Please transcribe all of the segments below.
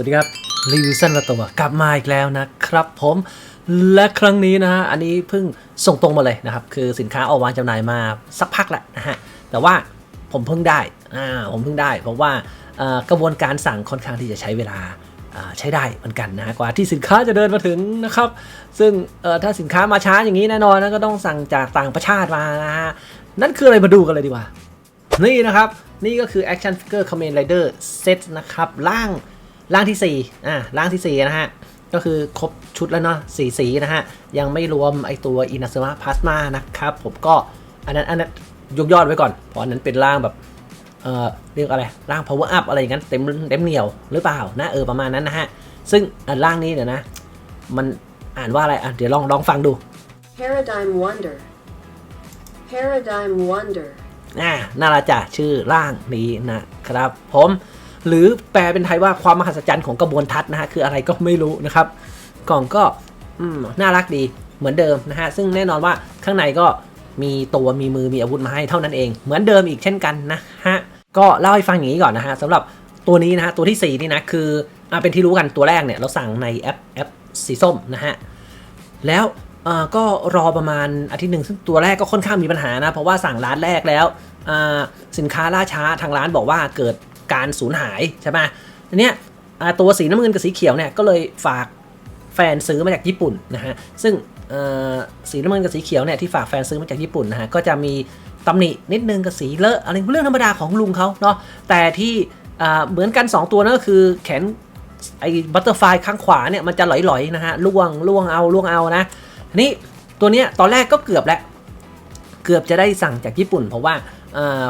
วัสดีครับรีวิวสั้นละตัวกลับมาอีกแล้วนะครับผมและครั้งนี้นะฮะอันนี้เพิ่งส่งตรงมาเลยนะครับ คือสินค้าออกวางจำหน่ายมาสักพักแล้วนะฮะแต่ว่าผมเพิ่งได้อ่าผมเพิ่งได้ เพราะว่ากระบวนการสั่งค่อนข้างที่จะใช้เวลาใช้ได้เหมือนกันนะกว่าที่สินค้าจะเดินมาถึงนะครับ ซึ่งถ้าสินค้ามาช้าอย่างนี้แน่นอนนะก็ต้องสั่งจากต่างประเทศมานะฮะนั่นคืออะไรมาดูกันเลยดีกว่า นี่นะครับ นี่ก็คือ Action Figure Kamen Rider Set นะครับร่าง ร่างที่4อ่าร่างที่4นะฮะก็คือครบชุดแล้วเนาะสีสีนะฮะ ยังไม่รวมไอตัว Inazuma Plasma นะครับ ผมก็อันนั้นอันนั้นยกยอดไว้ก่อน เพราะอันนั้นเป็นร่างแบบ เอ่อ เรียกอะไร ร่าง power up อะไรอย่างนั้นเต็มเต็มเหนียวหรือเปล่านะเออประมาณนั้นนะฮะ ซึ่งอันร่างนี้เดี๋ยวนะ มันอ่านว่าอะไรอะเดี๋ยวลองลองฟังดู Paradigm Wonder. Paradigm Wonder. อ่าน่าละจ้ะชื่อร่างนี้นะครับผม หรือแปลเป็นไทยว่าความมหัศจรรย์ของกระบวนทัศน์นะฮะคืออะไรก็ไม่รู้นะครับ กล่องก็น่ารักดีเหมือนเดิมนะฮะซึ่งแน่นอนว่าข้างในก็มีตัวมีมือมีอาวุธมาให้เท่านั้นเอง เหมือนเดิมอีกเช่นกันนะฮะก็เล่าให้ฟังอย่างนี้ก่อนนะฮะสำหรับตัวนี้นะฮะตัวที่ 4 นี่นะคืออ่าเป็นที่รู้กันตัวแรกเนี่ยเราสั่งในแอปแอปสีส้มนะฮะแล้วก็รอประมาณอาทิตย์หนึ่งซึ่งตัวแรกก็ค่อนข้างมีปัญหานะ เพราะว่าสั่งร้านแรกแล้ว สินค้าล่าช้าทางร้านบอกว่าเกิด การสูญหายใช่ไหมอันเนี้ยตัวสีน้ำเงินกับสีเขียวเนี่ยก็เลยฝากแฟนซื้อมาจากญี่ปุ่นนะฮะซึ่งสีน้ำเงินกับสีเขียวเนี่ยที่ฝากแฟนซื้อมาจากญี่ปุ่นนะฮะก็จะมีตำหนินิดนึงกับสีเลอะอะไรเรื่องธรรมดาของลุงเขาเนาะแต่ที่เหมือนกัน 2 ตัวนั่นก็คือแขนไอ้บัตเตอร์ไฟข้างขวาเนี่ยมันจะหลอยๆนะฮะล่วงล่วงเอาล่วงเอานะทีนี้ตัวเนี้ยตอนแรกก็เกือบแล้วเกือบจะได้สั่งจากญี่ปุ่น เพราะว่า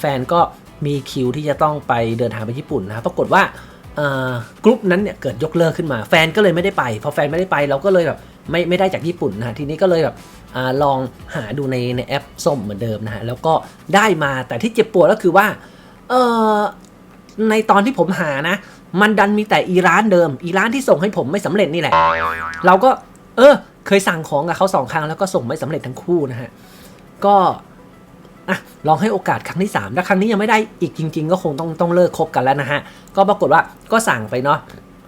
แฟนก็ มีคิวที่จะต้องไปเดินทางไปญี่ปุ่นนะครับปรากฏว่ากรุ๊ปนั้นเนี่ยเกิดยกเลิกขึ้นมา แฟนก็เลยไม่ได้ไป พอแฟนไม่ได้ไปเราก็เลยแบบไม่ไม่ได้จากญี่ปุ่นนะทีนี้ก็เลยแบบอลองหาดูในในแอปส้มเหมือนเดิมนะฮะแล้วก็ได้มาแต่ที่เจ็บปวดก็คือว่าเออในตอนที่ผมหานะ มันดันมีแต่อีร้านเดิม อีร้านที่ส่งให้ผมไม่สำเร็จนี่แหละ เราก็ เออ เคยสั่งของกับเขาสองครั้งแล้วก็ส่งไม่สำเร็จทั้งคู่นะฮะก็ อะลองให้โอกาสครั้งที่3ถ้าครั้งนี้ยังไม่ได้อีกจริง ๆ ก็คงต้องต้องเลิกคบกันแล้วนะฮะ ก็ปรากฏว่าก็สั่งไปเนาะ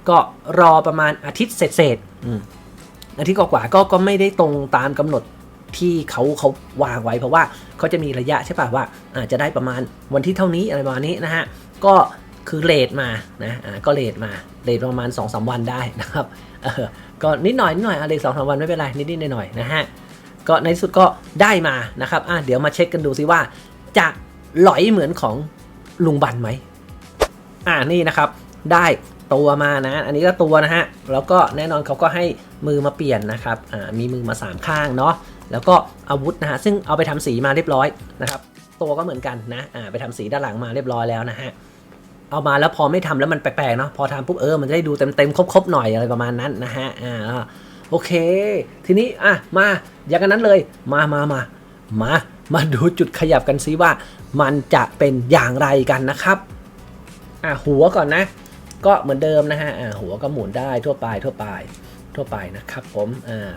ก็รอประมาณอาทิตย์เศษๆอืมอาทิตย์กว่าๆก็ก็ไม่ได้ตรงตามกำหนดที่เขาเขาวางไว้เพราะว่าเขาจะมีระยะใช่ป่ะว่าอาจจะได้ประมาณวันที่เท่านี้อะไรประมาณนี้นะฮะก็คือเลทมานะอ่าก็เลทมาเลทประมาณ2อสวันได้นะครับเออก็นิดหน่อยนิดหน่อยอะไรสองสามวันไม่เป็นไรนิดนิดหน่อยหน่อยๆนะฮะ ก็ในที่สุดก็ได้มานะครับอะเดี๋ยวมาเช็คกันดูซิว่า จะหลอยเหมือนของลุงบันไหมอ่านี่นะครับ ได้ตัวมานะ อันนี้ก็ตัวนะฮะ แล้วก็แน่นอนเขาก็ให้มือมาเปลี่ยนนะครับ อ่า มีมือมาสามข้างเนาะ แล้วก็อาวุธนะฮะ ซึ่งเอาไปทำสีมาเรียบร้อยนะครับ ตัวก็เหมือนกันนะ อ่า ไปทำสีด้านหลังมาเรียบร้อยแล้วนะฮะ เอามาแล้วพอไม่ทำแล้วมันแปลกๆเนาะ พอทำปุ๊บเออ มันจะได้ดูเต็มๆครบๆหน่อยอะไรประมาณนั้นนะฮะ อ่า โอเค ทีนี้อะมาอย่างนั้นเลยมามามามามาดูจุดขยับกันซิว่า มันจะเป็นอย่างไรกันนะครับอะหัวก่อนนะ ก็เหมือนเดิมนะฮะอ่าหัวก็หมุนได้ทั่วไปทั่วไปทั่วไปนะครับผมอ่า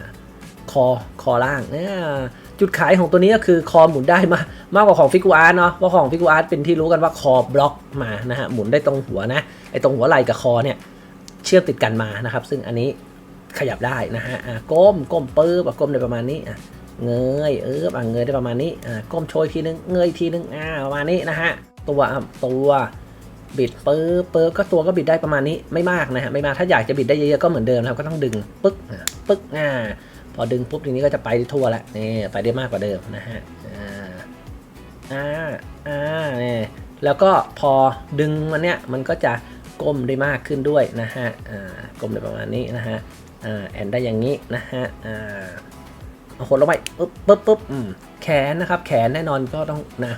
คอคอล่างอ่าจุดขายของตัวนี้ก็คือคอหมุนได้มามากกว่าของฟิกูอาร์เนาะเพราะของฟิกูอาร์เป็นที่รู้กันว่าคอบล็อกมานะฮะหมุนได้ตรงหัวนะไอ้ตรงหัวไหล่กับคอเนี่ยเชื่อมติดกันมานะครับ ซึ่งอันนี้ ขยับได้นะฮะอ่าก้มก้มปื้บอะก้มได้ประมาณนี้อะเงยเอออะเงยได้ประมาณนี้อ่าก้มโชยทีนึงเงยทีนึงอ่าประมาณนี้นะฮะตัวตัวบิดปื๊บปื๊บก็ตัวก็บิดได้ประมาณนี้ไม่มากนะฮะไม่มากถ้าอยากจะบิดได้เยอะๆก็เหมือนเดิมนะครับก็ต้องดึงปึ๊กอะปึ๊กอ่าพอดึงปุ๊บทีนี้ก็จะไปทั่วล้วนี่ไปได้มากกว่าเดิมนะฮะอ่าอ่าอ่าเนี่ยแล้วก็พอดึงมันเนี้ยมันก็จะก้มได้มากขึ้นด้วยนะฮะอ่าก้มได้ประมาณนี้นะฮะ อ่าแอนได้อย่างนี้นะฮะอ่าเอาหดลงไปปึ๊บปึ๊บปึ๊บแขนนะครับ แขนแน่นอนก็ต้องนะ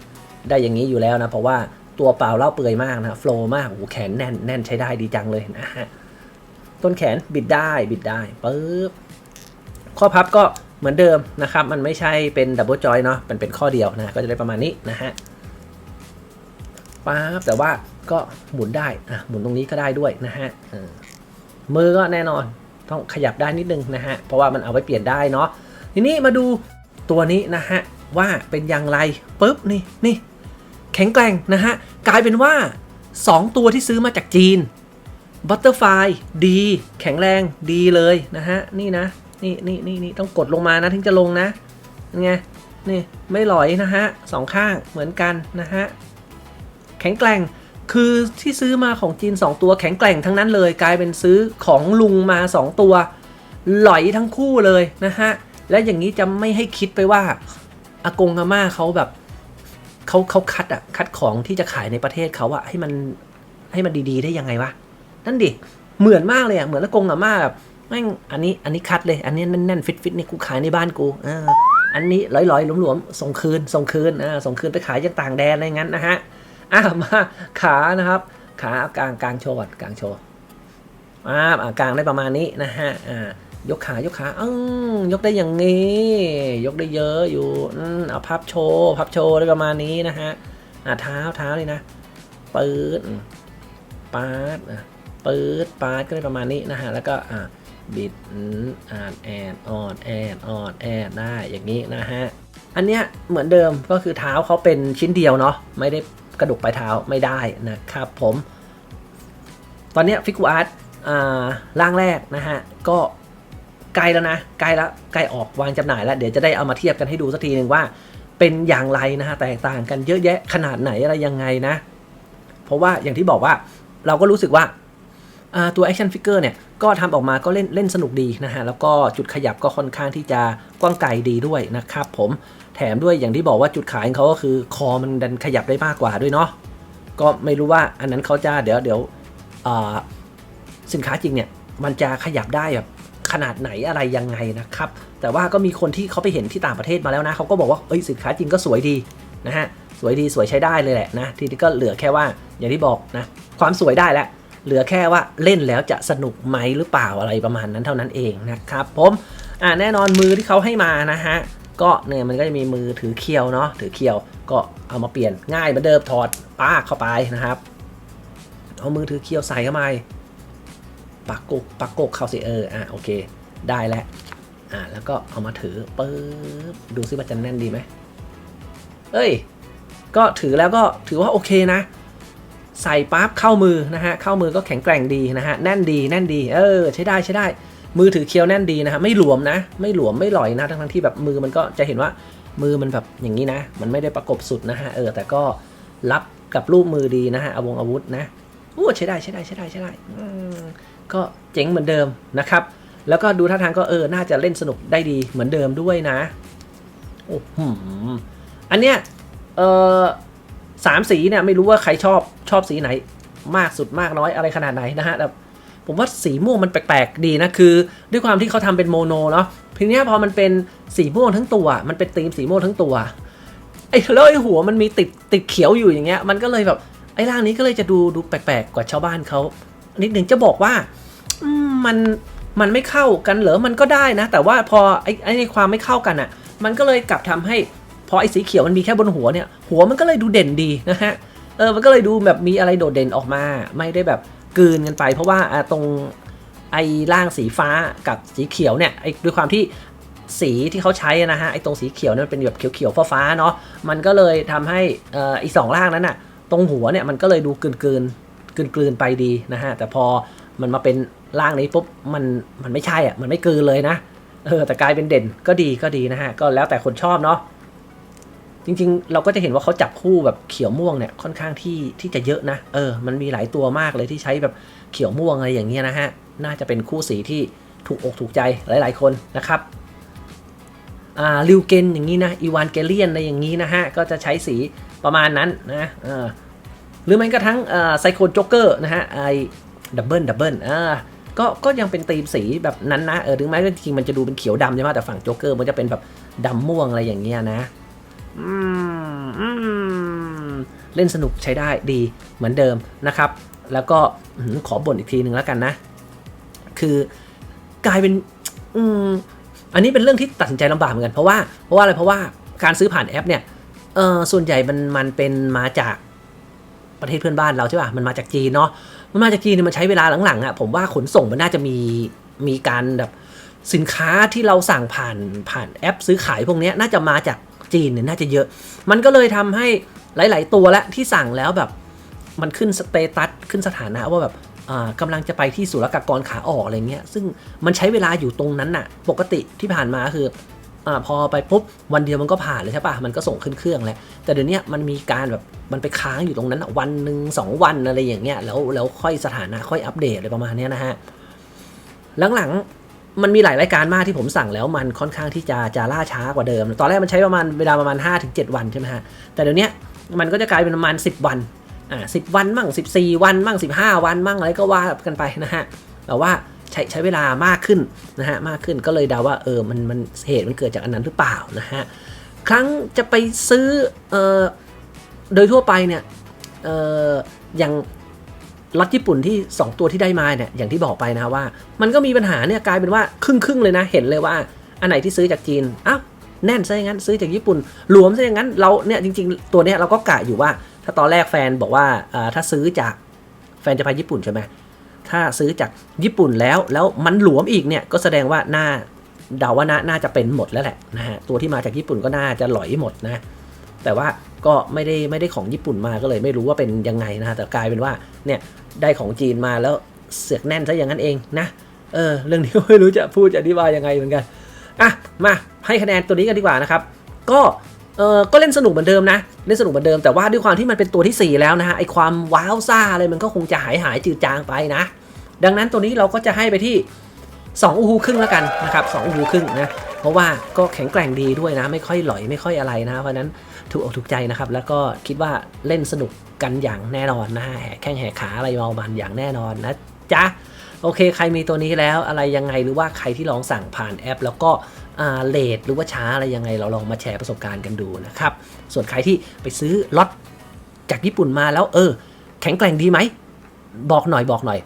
ได้อย่างนี้อยู่แล้วนะ เพราะว่าตัวเปล่าเล่าเปื่อยมากนะโฟล์มากโอ้แขนแน่นแน่นใช้ได้ดีจังเลยนะฮะต้นแขนบิดได้บิดได้ปึ๊บข้อพับก็เหมือนเดิมนะครับ มันไม่ใช่เป็นดับเบิลจอยเนาะมันเป็นข้อเดียวนะก็จะได้ประมาณนี้นะฮะป๊าบแต่ว่าก็หมุนได้อะหมุนตรงนี้ก็ได้ด้วยนะฮะมือก็แน่นอน ต้องขยับได้นิดนึงนะฮะ เพราะว่ามันเอาไว้เปลี่ยนได้เนาะ ทีนี้มาดูตัวนี้นะฮะ ว่าเป็นอย่างไรปุ๊บนี่นี่แข็งแกร่งนะฮะ กลายเป็นว่า 2 ตัวที่ซื้อมาจากจีนบัตเตอร์ไฟดี แข็งแรงดีเลยนะฮะ นี่นะ นี่นี่นี่นี่ต้องกดลงมานะ ถึงจะลงนะยังไงนี่ไม่ลอยนะฮะสองข้างเหมือนกันนะฮะ แข็งแกร่ง คือที่ซื้อมาของจีน 2 ตัวแข็งแกร่งทั้งนั้นเลย กลายเป็นซื้อของลุงมา 2 ตัว หลอยทั้งคู่เลยนะฮะ และอย่างนี้จะไม่ให้คิดไปว่าอากงอาม่าเขาแบบเขาเขาคัดอะคัดของที่จะขายในประเทศเขาอะให้มันให้มันดีๆได้ยังไงวะนั่นดิเหมือนมากเลยอะเหมือนอากงอาม่าแบบแม่งอันนี้อันนี้คัดเลย อันนี้แน่นๆฟิตๆนี่กูขายในบ้านกูอออันนี้ลอยๆหลวมๆส่งคืนส่งคืนอ่าส่งคืนไปขายยังต่างแดนอะไรงั้นนะฮะ อะมาขานะครับขากลางกลางโชว์ก่อนกลางโชว์อ่ากลางได้ประมาณนี้นะฮะอ่ายกขายกขาอืมยกได้อย่างนี้ ยกได้เยอะอยู่อืมเอาพับโชว์พับโชว์ได้ประมาณนี้นะฮะอ่าเท้าเท้าเลยนะปืดปาดปืดปาดก็ได้ประมาณนี้นะฮะแล้วก็อ่าบิดอ่านแอนออนแอนออนแอนได้อย่างนี้นะฮะอันเนี้ยเหมือนเดิมก็คือเท้าเขาเป็นชิ้นเดียวเนาะไม่ได้ กระดูกปลายเท้าไม่ได้นะครับผม ตอนนี้ฟิกูอาร์ตร่างแรกนะฮะ ก็ใกล้แล้วนะใกล้แล้วใกล้ออกวางจำหน่ายแล้ว เดี๋ยวจะได้เอามาเทียบกันให้ดูสักทีหนึ่งว่า เป็นอย่างไรนะฮะ แตกต่างกันเยอะแยะขนาดไหนอะไรยังไงนะ เพราะว่าอย่างที่บอกว่าเราก็รู้สึกว่าอ่าตัว action figure เนี่ย ก็ทำออกมาก็เล่นเล่นสนุกดีนะฮะ แล้วก็จุดขยับก็ค่อนข้างที่จะกว้างไกลดีด้วยนะครับผม แถมด้วยอย่างที่บอกว่าจุดขายของเขาก็คือคอมันดันขยับได้มากกว่าด้วยเนาะก็ไม่รู้ว่าอันนั้นเขาจะเดี๋ยวเดี๋ยวสินค้าจริงเนี่ยมันจะขยับได้แบบขนาดไหนอะไรยังไงนะครับ แต่ว่าก็มีคนที่เขาไปเห็นที่ต่างประเทศมาแล้วนะเขาก็บอกว่าเอ้ยสินค้าจริงก็สวยดีนะฮะสวยดีสวยใช้ได้เลยแหละนะทีนี้ก็เหลือแค่ว่าอย่างที่บอกนะความสวยได้แล้วเหลือแค่ว่าเล่นแล้วจะสนุกไหมหรือเปล่าอะไรประมาณนั้นเท่านั้นเองนะครับผมอ่าแน่นอนมือที่เขาให้มานะฮะ ก็เนี่ยมันก็จะมีมือถือเคียวเนาะถือเคียวก็เอามาเปลี่ยนง่ายเหมือนเดิมถอดป้าเข้าไปนะครับ เอามือถือเคียวใส่เข้ามาปักกกปักกกเข้าสิเอออะโอเค ได้แล้วอ่าแล้วก็เอามาถือปึ๊บดูซิว่าจะแน่นดีไหมเอ้ย ก็ถือแล้วก็ถือว่าโอเคนะ ใส่ปั๊บเข้ามือนะฮะเข้ามือก็แข็งแกร่งดีนะฮะแน่นดีแน่นดี เออ ใช้ได้ใช้ได้ มือถือเคี้ยวแน่นดีนะฮะไม่หลวมนะ ไม่หลวมไม่หลอยนะทั้งทั้งที่แบบมือมันก็จะเห็นว่ามือมันแบบอย่างนี้นะ มันไม่ได้ประกบสุดนะฮะเออแต่ก็รับกับรูปมือดีนะฮะอาวงอาวุธนะโอ้ใช้ได้ใช้ได้ใช้ได้ใช้ได้ก็เจ๋งเหมือนเดิมนะครับ แล้วก็ดูท่าทางก็เออน่าจะเล่นสนุกได้ดีเหมือนเดิมด้วยนะโอ้โหอันเนี้ยเออสามสีเนี่ยไม่รู้ว่าใครชอบชอบสีไหน มากสุดมากน้อยอะไรขนาดไหนนะฮะแต่ ผมว่าสีม่วงมันแปลกๆดีนะคือ ด้วยความที่เขาทำเป็นโมโนเนาะทีนี้พอมันเป็นสีม่วงทั้งตัว มันเป็นธีมสีม่วงทั้งตัวไอ้แล้วไอ้หัวมันมีติดติดเขียวอยู่อย่างเงี้ย มันก็เลยแบบไอ้ร่างนี้ก็เลยจะดูดูแปลกๆกว่าชาวบ้านเขานิดหนึ่งจะบอกว่ามันมันไม่เข้ากันเหรอมันก็ได้นะ แต่ว่าพอไอ้ไอ้ในความไม่เข้ากันอะ มันก็เลยกลับทำให้พอไอ้สีเขียวมันมีแค่บนหัวเนี่ย หัวมันก็เลยดูเด่นดีนะฮะเออมันก็เลยดูแบบมีอะไรโดดเด่นออกมา ไม่ได้แบบ กืนกันไป เพราะว่าตรงไอ้ล่างสีฟ้ากับสีเขียวเนี่ยไอ้ด้วยความที่สีที่เขาใช้นะฮะไอ้ตรงสีเขียวเนี่ยมันเป็นแบบเขียวๆฟ้าๆเนาะมันก็เลยทำให้อ่อไอ้สองล่างนั้นน่ะตรงหัวเนี่ยมันก็เลยดูกลืนกลืนกลืนกลืนๆไปดีนะฮะแต่พอมันมาเป็นล่างนี้ปุ๊บมันมันไม่ใช่อะมันไม่กลืนเลยนะเออแต่กลายเป็นเด่นก็ดีก็ดีนะฮะก็แล้วแต่คนชอบเนาะ จริง ๆ เราก็จะเห็นว่าเขาจับคู่แบบเขียวม่วงเนี่ยค่อนข้างที่ที่จะเยอะนะ เออ มันมีหลายตัวมากเลยที่ใช้แบบเขียวม่วงอะไรอย่างเงี้ยนะฮะ น่าจะเป็นคู่สีที่ถูกอกถูกใจหลาย ๆ คนนะครับอ่าลิวเกนอย่างนี้นะอีวานเกเลียนอะไรอย่างนี้นะฮะ ก็จะใช้สีประมาณนั้นนะเออหรือแม้กระทั่งอ่าไซโคโจ๊กเกอร์นะฮะไอดับเบิลดับเบิลอ่าก็ก็ยังเป็นธีมสีแบบนั้นนะเออถึงแม้จริงๆมันจะดูเป็นเขียวดำใช่ไหมแต่ฝั่งโจ๊กเกอร์มันจะเป็นแบบดำม่วงอะไรอย่างเงี้ยนะ เล่นสนุกใช้ได้ดีเหมือนเดิมนะครับ แล้วก็ขอบ่นอีกทีหนึ่งแล้วกันนะ คือกลายเป็นอืมอันนี้เป็นเรื่องที่ตัดสินใจลำบากเหมือนกันเพราะว่าเพราะว่าอะไรเพราะว่าการซื้อผ่านแอปเนี่ยเออส่วนใหญ่มันมันเป็นมาจากประเทศเพื่อนบ้านเราใช่ป่ะมันมาจากจีนเนาะมันมาจากจีนมันใช้เวลาหลังๆอะผมว่าขนส่งมันน่าจะมีมีการแบบสินค้าที่เราสั่งผ่านผ่านแอปซื้อขายพวกนี้น่าจะมาจาก จีนเนี่ยน่าจะเยอะ มันก็เลยทำให้หลาย ๆ ตัวและที่สั่งแล้วแบบมันขึ้นสเตตัสขึ้นสถานะว่าแบบอ่ากำลังจะไปที่ศุลกากรขาออกอะไรเงี้ย ซึ่งมันใช้เวลาอยู่ตรงนั้นน่ะ ปกติที่ผ่านมาคืออพอไปปุ๊บวันเดียวมันก็ผ่านเลยใช่ปะมันก็ส่งขึ้นเครื่องแล้ว แต่เดี๋ยวนี้มันมีการแบบมันไปค้างอยู่ตรงนั้นวันหนึ่งสองวันอะไรอย่างเงี้ย แล้วแล้วค่อยสถานะค่อยอัปเดตอะไรประมาณนี้นะฮะ หลังๆ มันมีหลายรายการมากที่ผมสั่งแล้วมันค่อนข้างที่จะจะล่าช้ากว่าเดิม ตอนแรกมันใช้ประมาณเวลาประมาณ 5-7 วันใช่ไหมฮะ แต่เดี๋ยวนี้มันก็จะกลายเป็นประมาณ 10 วัน อ่าสิวันมั่ง 14 วันมั่ง 15 วันมั่งอะไรก็ว่ากันไปนะฮะ แต่ว่าใช้ใช้เวลามากขึ้นนะฮะมากขึ้นก็เลยเดาว่าเออมันมันเหตุมันเกิดจากอันนั้นหรือเปล่านะฮะ ครั้งจะไปซื้อเออโดยทั่วไปเนี่ยเอออย่าง ล็อตญี่ปุ่นที่ 2 ตัวที่ได้มาเนี่ยอย่างที่บอกไปนะว่า มันก็มีปัญหาเนี่ยกลายเป็นว่าครึ่งครึ่งๆเลยนะ เห็นเลยว่า อันไหนที่ซื้อจากจีนอ้าวแน่นซะอย่างนั้นซื้อจากญี่ปุ่นหลวมซะอย่างนั้นเราเนี่ยจริง ๆ ตัวเนี้ยเราก็กะอยู่ว่า ถ้าตอนแรกแฟนบอกว่าถ้าซื้อจากแฟนจะไปญี่ปุ่นใช่ไหมถ้าซื้อจากญี่ปุ่นแล้วแล้วมันหลวมอีกเนี่ยก็แสดงว่าหน่าเดาว่าน่านาจะเป็นหมดแล้วแหละนะฮะตัวที่มาจากญี่ปุ่นก็น่าจะหลอยหมดนะ แต่ว่าก็ไม่ได้ไม่ได้ของญี่ปุ่นมาก็เลยไม่รู้ว่าเป็นยังไงนะฮะแต่กลายเป็นว่าเนี่ย ได้ของจีนมาแล้วเสือกแน่นซะอย่างนั้นเองนะ เออ เรื่องนี้ไม่รู้จะพูดจะอธิบายยังไงเหมือนกัน อะ มาให้คะแนนตัวนี้กันดีกว่านะครับ ก็เออก็เล่นสนุกเหมือนเดิมนะ เล่นสนุกเหมือนเดิมแต่ว่าด้วยความที่มันเป็นตัวที่ 4 แล้วนะฮะ ไอความว้าวซ่าอะไรมันก็คงจะหายหายจืดจางไปนะ ดังนั้นตัวนี้เราก็จะให้ไปที่2อูฮูครึ่งแล้วกันนะครับ2อูฮูครึ่งนะ เพราะว่าก็แข็งแกร่งดีด้วยนะ ไม่ค่อยหลอยไม่ค่อยอะไรนะเพราะนั้นถูกอกถูกใจนะครับ แล้วก็คิดว่าเล่นสนุกกันอย่างแน่นอนนะฮะแห่แข้งแห่ขาอะไรเมามันอย่างแน่นอนนะจ๊ะโอเค ใครมีตัวนี้แล้วอะไรยังไงหรือว่าใครที่ลองสั่งผ่านแอป แล้วก็เลทหรือว่าช้าอะไรยังไงเราลองมาแชร์ประสบการณ์กันดูนะครับ ส่วนใครที่ไปซื้อล็อตจากญี่ปุ่นมาแล้วเออ แข็งแกร่งดีไหม บอกหน่อยบอกหน่อย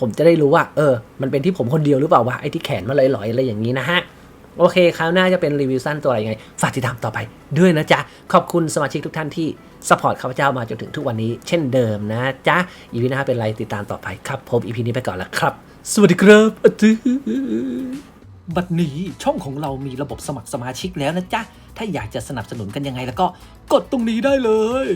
ผมจะได้รู้ว่า เออ มันเป็นที่ผมคนเดียวหรือเปล่าวะไอ้ที่แขนมาลอยๆอะไรอย่างนี้นะฮะ โอเคคราวหน้าจะเป็นรีวิวสั้นตัวอะไรยังไง ฝากติดตามต่อไปด้วยนะจ๊ะ ขอบคุณสมาชิกทุกท่านที่สปอร์ตข้าพเจ้ามาจนถึงทุกวันนี้ เช่นเดิมนะจ๊ะอีพีหน้าเป็นไรติดตามต่อไปครับผมอีพีนี้ไปก่อนแล้วครับ สวัสดีครับอื้อบัดนี้ช่องของเรามีระบบสมัครสมาชิกแล้วนะจ๊ะ ถ้าอยากจะสนับสนุนกันยังไงแล้วก็กดตรงนี้ได้เลย